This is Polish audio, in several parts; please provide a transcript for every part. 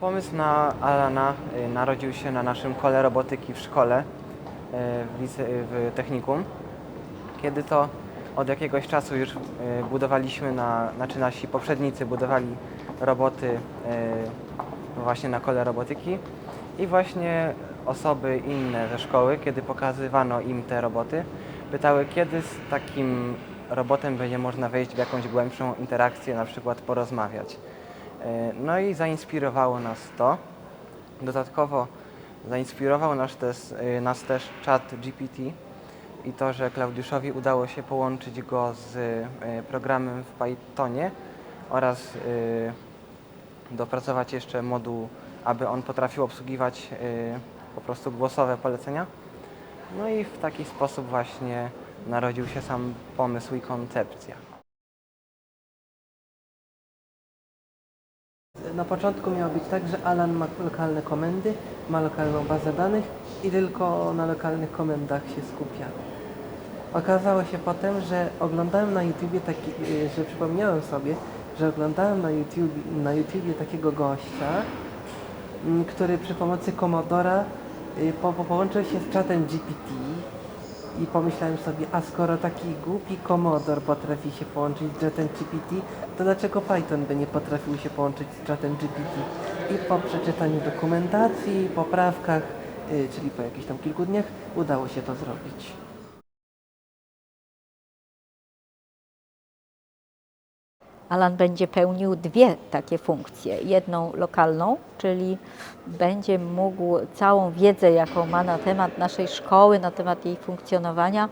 Pomysł na Alana y, narodził się na naszym kole robotyki w szkole, y, w, lice, w technikum, kiedy to od jakiegoś czasu już y, budowaliśmy, na, znaczy nasi poprzednicy budowali roboty y, właśnie na kole robotyki i właśnie osoby inne ze szkoły, kiedy pokazywano im te roboty, pytały, kiedy z takim robotem będzie można wejść w jakąś głębszą interakcję, na przykład porozmawiać. E, No i zainspirowało nas to. Dodatkowo zainspirował nas też, e, nas też czat GPT i to, że Klaudiuszowi udało się połączyć go z e, programem w Pythonie oraz dopracować jeszcze moduł, aby on potrafił obsługiwać po prostu głosowe polecenia. No i w taki sposób właśnie narodził się sam pomysł i koncepcja. Na początku miało być tak, że Alan ma lokalne komendy, ma lokalną bazę danych i tylko na lokalnych komendach się skupia. Okazało się potem, że oglądałem na YouTubie taki, y, że przypomniałem sobie, że oglądałem na, YouTube, na YouTubie takiego gościa, mm, który przy pomocy Commodora y, po, po, połączył się z czatem GPT i pomyślałem sobie, a skoro taki głupi Commodore potrafi się połączyć z czatem GPT, to dlaczego Python by nie potrafił się połączyć z czatem GPT? I po przeczytaniu dokumentacji, poprawkach, y, czyli po jakichś tam kilku dniach, udało się to zrobić. Alan będzie pełnił dwie takie funkcje. Jedną lokalną, czyli będzie mógł całą wiedzę, jaką ma na temat naszej szkoły, na temat jej funkcjonowania,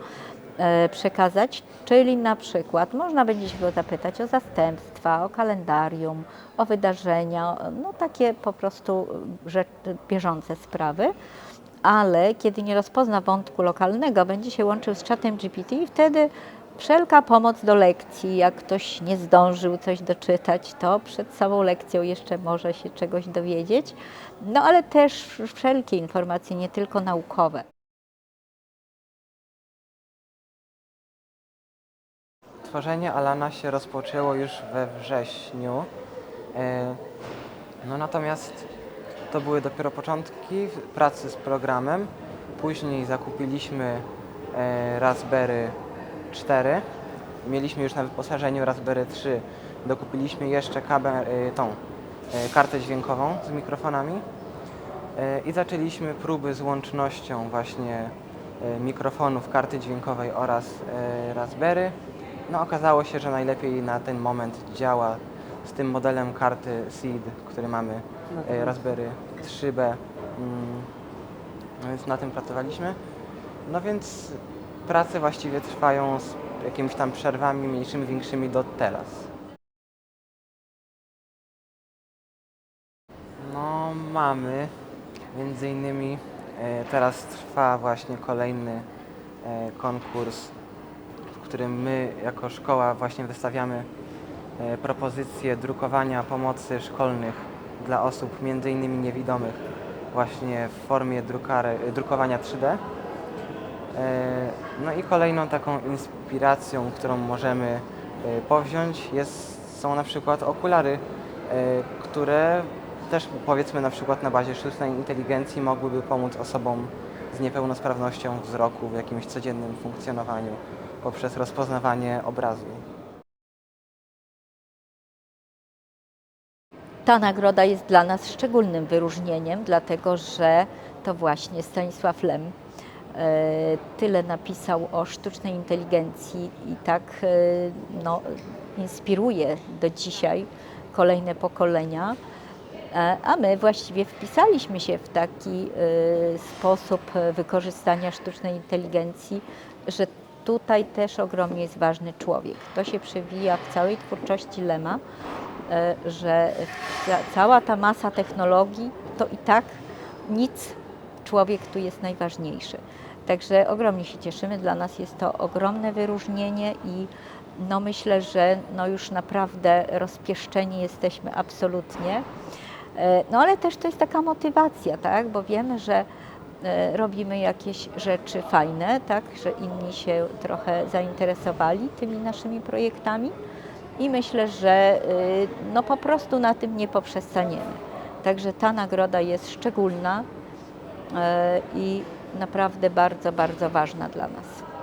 e, przekazać, czyli na przykład można będzie się go zapytać o zastępstwa, o kalendarium, o wydarzenia, no takie po prostu rzeczy, bieżące sprawy. Ale kiedy nie rozpozna wątku lokalnego, będzie się łączył z czatem GPT i wtedy wszelka pomoc do lekcji, jak ktoś nie zdążył coś doczytać, to przed samą lekcją jeszcze może się czegoś dowiedzieć. No ale też wszelkie informacje, nie tylko naukowe. Tworzenie Alana się rozpoczęło już we wrześniu. E, No natomiast to były dopiero początki pracy z programem. Później zakupiliśmy e, Raspberry 4. Mieliśmy już na wyposażeniu Raspberry 3. Dokupiliśmy jeszcze kabel, e, tą e, kartę dźwiękową z mikrofonami. E, I zaczęliśmy próby z łącznością właśnie mikrofonów, karty dźwiękowej oraz Raspberry. No okazało się, że najlepiej na ten moment działa z tym modelem karty SEED, który mamy e, Raspberry 3B. Mm, No więc na tym pracowaliśmy. No więc prace właściwie trwają z jakimiś tam przerwami mniejszymi, większymi do teraz. No mamy. Między innymi e, teraz trwa właśnie kolejny e, konkurs, w którym my jako szkoła właśnie wystawiamy e, propozycje drukowania pomocy szkolnych dla osób między innymi niewidomych właśnie w formie drukary, drukowania 3D. E, No i kolejną taką inspiracją, którą możemy e, powziąć jest, są na przykład okulary, e, które też powiedzmy na przykład na bazie sztucznej inteligencji mogłyby pomóc osobom z niepełnosprawnością wzroku w jakimś codziennym funkcjonowaniu poprzez rozpoznawanie obrazu. Ta nagroda jest dla nas szczególnym wyróżnieniem, dlatego że to właśnie Stanisław Lem tyle napisał o sztucznej inteligencji i tak e, no, inspiruje do dzisiaj kolejne pokolenia. E, A my właściwie wpisaliśmy się w taki e, sposób wykorzystania sztucznej inteligencji, że tutaj też ogromnie jest ważny człowiek. To się przewija w całej twórczości Lema, e, że ca- cała ta masa technologii to i tak nic, człowiek tu jest najważniejszy. Także ogromnie się cieszymy, dla nas jest to ogromne wyróżnienie i no myślę, że no już naprawdę rozpieszczeni jesteśmy absolutnie. E, No ale też to jest taka motywacja, tak? bo wiemy, że e, robimy jakieś rzeczy fajne, tak? że inni się trochę zainteresowali tymi naszymi projektami i myślę, że y, no po prostu na tym nie poprzestaniemy. Także ta nagroda jest szczególna e, i naprawdę bardzo, bardzo ważna dla nas.